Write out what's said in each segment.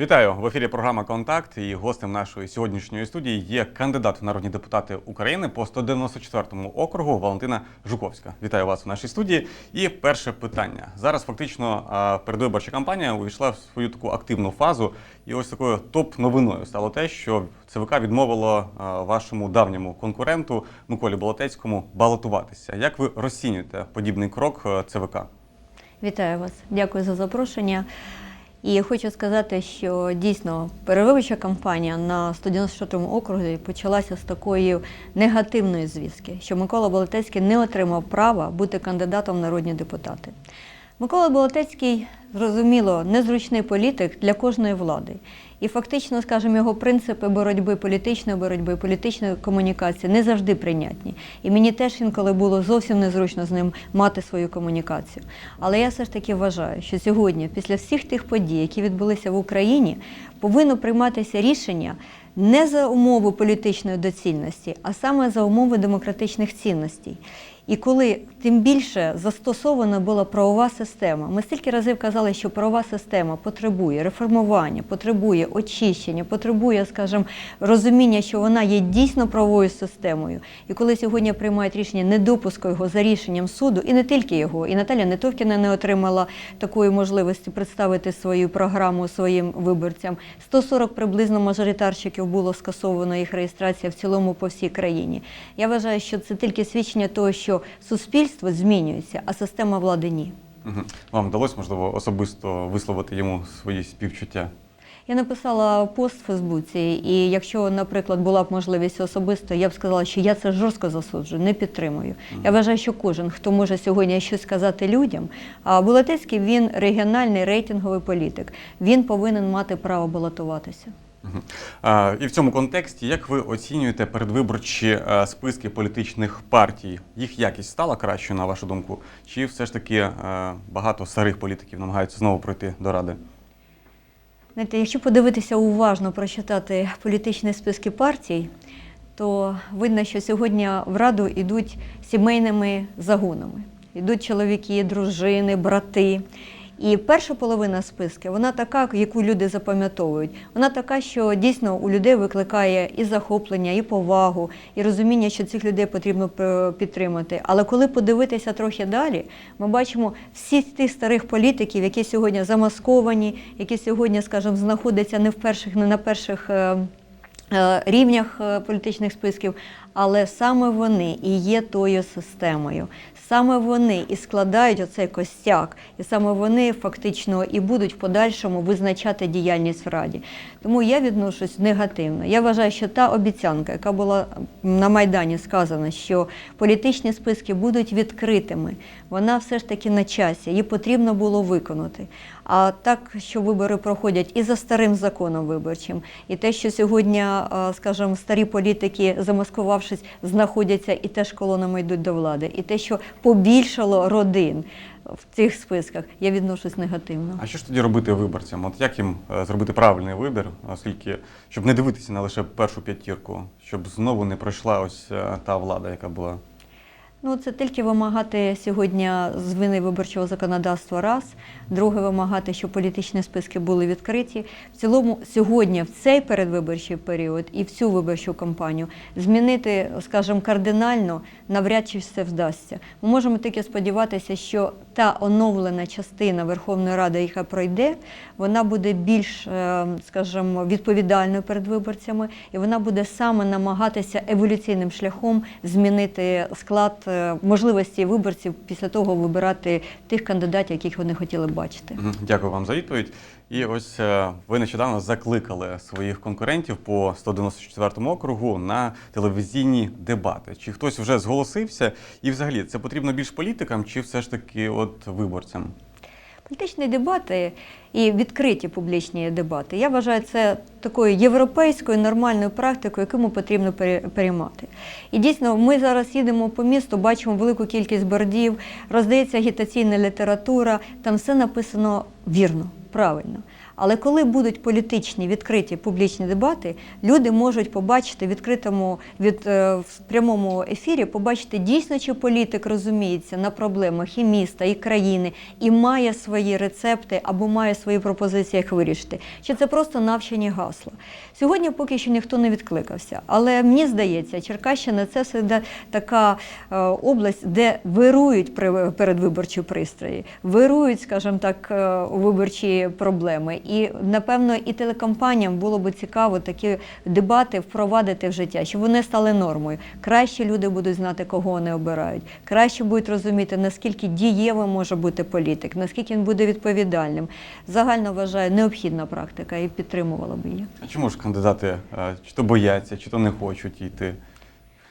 Вітаю в ефірі. Програма Контакт і гостем нашої сьогоднішньої студії є кандидат в народні депутати України по 194 округу Валентина Жуковська. Вітаю вас у нашій студії. І перше питання зараз. Фактично передвиборча кампанія увійшла в свою таку активну фазу. І ось такою топ-новиною стало те, що ЦВК відмовило вашому давньому конкуренту Миколі Болотецькому балотуватися. Як ви розцінюєте подібний крок е, ЦВК? Вітаю вас, дякую за запрошення. І я хочу сказати, що дійсно перевиборча кампанія на 194 окрузі почалася з такої негативної звістки, що Микола Болотецький не отримав права бути кандидатом в народні депутати. Микола Болотецький, зрозуміло, незручний політик для кожної влади. І фактично, скажімо, його принципи боротьби, політичної боротьби, політичної комунікації не завжди прийнятні. І мені теж інколи було зовсім незручно з ним мати свою комунікацію. Але я все ж таки вважаю, що сьогодні, після всіх тих подій, які відбулися в Україні, повинно прийматися рішення не за умови політичної доцільності, а саме за умови демократичних цінностей. І коли тим більше застосована була правова система, ми стільки разів казали, що правова система потребує реформування, потребує очищення, потребує, скажімо, розуміння, що вона є дійсно правовою системою. І коли сьогодні приймають рішення недопуску його за рішенням суду, і не тільки його, і Наталя Нетовкіна не отримала такої можливості представити свою програму своїм виборцям. 140 приблизно мажоритарщиків було скасовано їх реєстрація в цілому по всій країні. Я вважаю, що це тільки свідчення того, що суспільство змінюється, а система влади ні. Вам вдалося, можливо, особисто висловити йому свої співчуття? Я написала пост в Фейсбуці, і якщо, наприклад, була б можливість особисто, я б сказала, що я це жорстко засуджую, не підтримую. Я вважаю, що кожен, хто може сьогодні щось сказати людям, а Булатецький він регіональний рейтинговий політик. Він повинен мати право балотуватися. І в цьому контексті, як ви оцінюєте передвиборчі е, списки політичних партій? Їх якість стала кращою, на вашу думку? Чи все ж таки е, багато старих політиків намагаються знову пройти до ради? Знаєте, якщо подивитися уважно, прочитати політичні списки партій, то видно, що сьогодні в Раду йдуть сімейними загонами. Йдуть чоловіки, дружини, брати. І перша половина списки, вона така, яку люди запам'ятовують. Вона така, що дійсно у людей викликає і захоплення, і повагу, і розуміння, що цих людей потрібно підтримати. Але коли подивитися трохи далі, ми бачимо всі тих старих політиків, які сьогодні замасковані, які сьогодні, скажімо, знаходяться не в перших, не на перших. е, е, Рівнях е, політичних списків, але саме вони і є тою системою. Саме вони і складають оцей костяк, і саме вони фактично і будуть в подальшому визначати діяльність в Раді. Тому я відношусь негативно. Я вважаю, що та обіцянка, яка була на Майдані сказана, що політичні списки будуть відкритими, вона все ж таки на часі, її потрібно було виконати. А так, що вибори проходять і за старим законом виборчим, і те, що сьогодні, а, скажімо, старі політики, замаскувавшись, знаходяться і теж колонами йдуть до влади, і те, що побільшало родин в цих списках, я відношусь негативно. А що ж тоді робити виборцям? От як їм е, зробити правильний вибір, оскільки щоб не дивитися на лише першу п'ятірку, щоб знову не пройшла ось е, та влада, яка була? Ну, це тільки вимагати сьогодні звини виборчого законодавства раз. Друге, вимагати, щоб політичні списки були відкриті. В цілому, сьогодні, в цей передвиборчий період і в цю виборчу кампанію змінити, скажімо, кардинально навряд чи все вдасться. Ми можемо тільки сподіватися, що та оновлена частина Верховної Ради, яка пройде, вона буде більш, е, скажімо, відповідальною перед виборцями, і вона буде саме намагатися еволюційним шляхом змінити склад можливості виборців після того вибирати тих кандидатів, яких вони хотіли бачити. Дякую вам за відповідь. І ось е, ви нещодавно закликали своїх конкурентів по 194 округу на телевізійні дебати. Чи хтось вже зголосився? І взагалі це потрібно більш політикам, чи все ж таки от виборцям? Політичні дебати і відкриті публічні дебати. Я вважаю це такою європейською нормальною практикою, яку ми потрібно переймати. І дійсно, ми зараз їдемо по місту, бачимо велику кількість бордів, роздається агітаційна література, там все написано вірно, правильно. Але коли будуть політичні відкриті публічні дебати, люди можуть побачити в відкритому від е, в прямому ефірі, побачити дійсно, чи політик розуміється на проблемах і міста, і країни, і має свої рецепти або має свої пропозиції, як вирішити. Чи це просто навчені гасла? Сьогодні поки що ніхто не відкликався, але мені здається, Черкащина це все така е, область, де вирують передвиборчі пристрої, вирують, скажімо так, е, виборчі проблеми. І напевно і телекомпаніям було б цікаво такі дебати впровадити в життя, щоб вони стали нормою. Краще люди будуть знати, кого вони обирають, краще будуть розуміти, наскільки дієвим може бути політик, наскільки він буде відповідальним. Загально вважаю, необхідна практика і підтримувала б її. А чому ж кандидати е, чи то бояться, чи то не хочуть йти?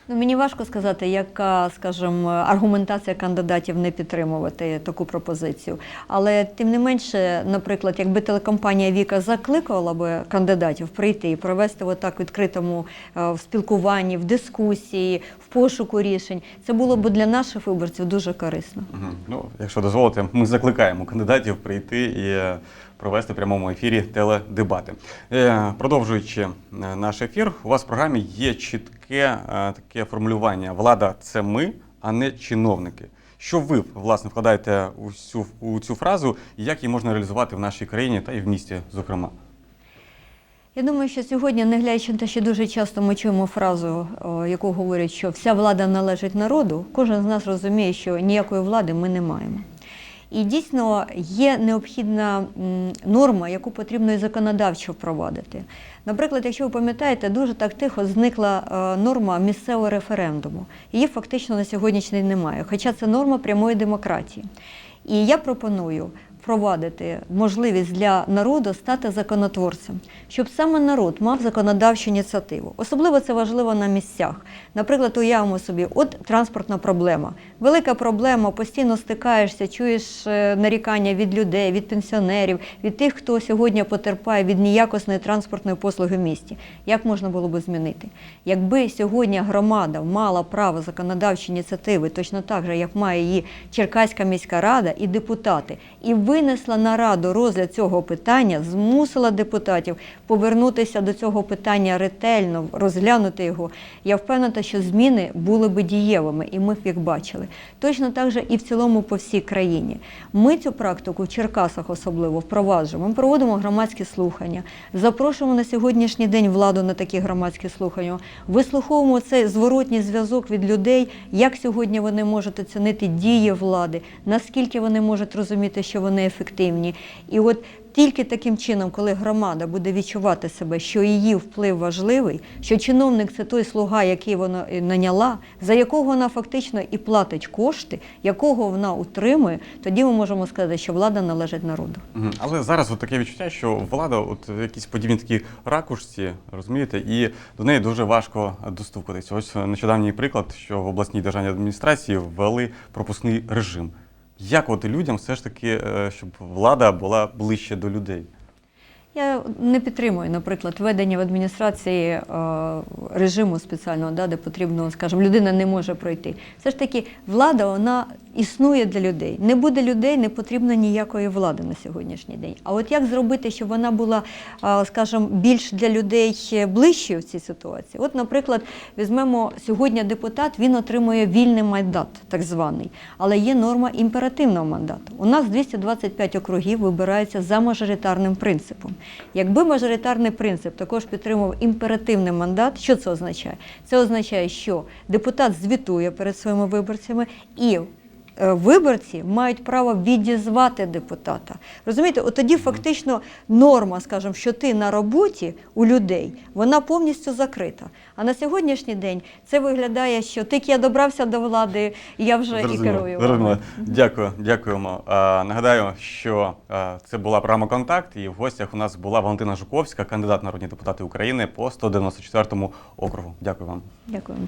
Ну, мені важко сказати, яка, скажімо, аргументація кандидатів не підтримувати таку пропозицію. Але тим не менше, наприклад, якби телекомпанія Віка закликала би кандидатів прийти і провести отак відкритому е, в спілкуванні, в дискусії, в пошуку рішень, це було б для наших виборців дуже корисно. Мгм. Ну, якщо дозволите, ми закликаємо кандидатів прийти і е, провести в прямому ефірі теледебати. Е, Продовжуючи е, наш ефір, у вас в програмі є чітке е, таке формулювання: влада це ми, а не чиновники. Що ви власне вкладаєте у цю, у цю фразу, і як її можна реалізувати в нашій країні та і в місті, зокрема? Я думаю, що сьогодні, не глядячи на те, що дуже часто ми чуємо фразу, яку говорять, що вся влада належить народу, кожен з нас розуміє, що ніякої влади ми не маємо. І дійсно є необхідна норма, яку потрібно і законодавчо впровадити. Наприклад, якщо ви пам'ятаєте, дуже так тихо зникла е, норма місцевого референдуму. Її фактично на сьогоднішній немає, хоча це норма прямої демократії. І я пропоную впровадити можливість для народу стати законотворцем, щоб саме народ мав законодавчу ініціативу. Особливо це важливо на місцях. Наприклад, уявимо собі, от транспортна проблема. Велика проблема, постійно стикаєшся, чуєш е, нарікання від людей, від пенсіонерів, від тих, хто сьогодні потерпає від неякісної транспортної послуги в місті. Як можна було би змінити? Якби сьогодні громада мала право законодавчої ініціативи, точно так же, як має її Черкаська міська рада і депутати, і винесла на раду розгляд цього питання, змусила депутатів повернутися до цього питання ретельно, розглянути його. Я впевнена, що зміни були би дієвими, і ми б їх бачили. Точно так же і в цілому по всій країні. Ми цю практику в Черкасах особливо впроваджуємо. Ми проводимо громадські слухання, запрошуємо на сьогоднішній день владу на такі громадські слухання, вислуховуємо цей зворотній зв'язок від людей, як сьогодні вони можуть оцінити дії влади, наскільки вони можуть розуміти, що вони ефективні. І от тільки таким чином, коли громада буде відчувати себе, що її вплив важливий, що чиновник це той слуга, який вона е, наняла, за якого вона фактично і платить кошти, якого вона утримує, тоді ми можемо сказати, що влада належить народу. Але зараз от таке відчуття, що влада, от якісь подібні такі ракушці, розумієте, і до неї дуже важко достукатися. Ось нещодавній приклад, що в обласній державній адміністрації ввели пропускний режим. Як от людям все ж таки, е, щоб влада була ближче до людей? Я не підтримую, наприклад, введення в адміністрації е, режиму спеціального, да, де потрібно, скажімо, людина не може пройти. Все ж таки, влада вона існує для людей. Не буде людей, не потрібно ніякої влади на сьогоднішній день. А от як зробити, щоб вона була, е, скажімо, більш для людей ближчою в цій ситуації? От, наприклад, візьмемо сьогодні депутат, він отримує вільний мандат, так званий, але є норма імперативного мандату. У нас 225 округів вибираються за мажоритарним принципом. Якби мажоритарний принцип також підтримував імперативний мандат, що це означає? Це означає, що депутат звітує перед своїми виборцями і виборці мають право відізвати депутата. Розумієте, от тоді фактично норма, скажімо, що ти на роботі у людей, вона повністю закрита. А на сьогоднішній день це виглядає, що тільки я добрався до влади, я вже і керую. зрозуміло. Дякую, дякуємо. А, нагадаю, що а, це була програма Контакт, і в гостях у нас була Валентина Жуковська, кандидат народні депутати України по 194 округу. Дякую вам. Дякую вам.